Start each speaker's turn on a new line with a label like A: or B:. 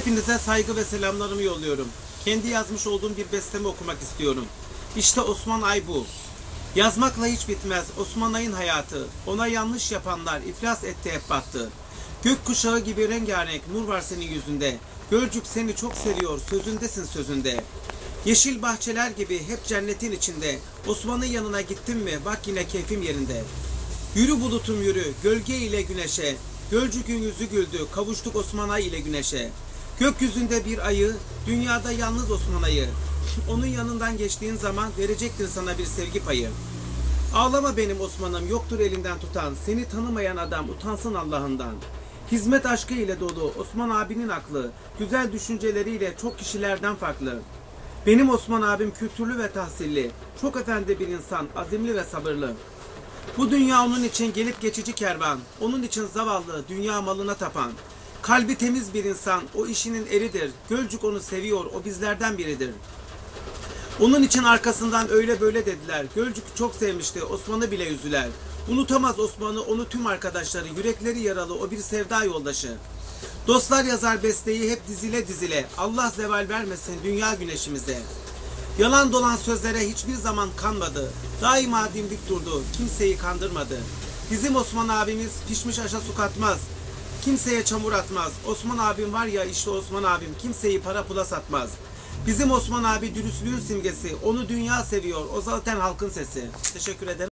A: Hepinize saygı ve selamlarımı yolluyorum. Kendi yazmış olduğum bir bestemi okumak istiyorum. İşte Osman Ay bu. Yazmakla hiç bitmez Osman Ay'ın hayatı. Ona yanlış yapanlar iflas etti hep battı. Gök kuşağı gibi rengarenk nur var senin yüzünde. Gölcük seni çok seviyor sözündesin sözünde. Yeşil bahçeler gibi hep cennetin içinde. Osman'ın yanına gittim mi bak yine keyfim yerinde. Yürü bulutum yürü, gölge ile güneşe. Gölcük'ün yüzü güldü, kavuştuk Osman Ay ile güneşe. Gökyüzünde bir ayı, dünyada yalnız Osman Ayı. Onun yanından geçtiğin zaman verecektir sana bir sevgi payı. Ağlama benim Osman'ım, yoktur elinden tutan. Seni tanımayan adam utansın Allah'ından. Hizmet aşkı ile dolu Osman abinin aklı, güzel düşünceleriyle çok kişilerden farklı. Benim Osman abim kültürlü ve tahsilli, çok efendi bir insan, azimli ve sabırlı. Bu dünya onun için gelip geçici kervan. Onun için zavallı, dünya malına tapan. Kalbi temiz bir insan, o işinin eridir. Gölcük onu seviyor, o bizlerden biridir. Onun için arkasından öyle böyle dediler. Gölcük çok sevmişti, Osman'ı bile üzdüler. Unutamaz Osman'ı, onu tüm arkadaşları, yürekleri yaralı, o bir sevda yoldaşı. Dostlar yazar besteyi hep dizile dizile. Allah zeval vermesin dünya güneşimize. Yalan dolan sözlere hiçbir zaman kanmadı. Daima dimdik durdu. Kimseyi kandırmadı. Bizim Osman abimiz pişmiş aşa su katmaz. Kimseye çamur atmaz. Osman abim var ya işte Osman abim kimseyi para pula satmaz. Bizim Osman abi dürüstlüğün simgesi. Onu dünya seviyor. O zaten halkın sesi. Teşekkür ederim.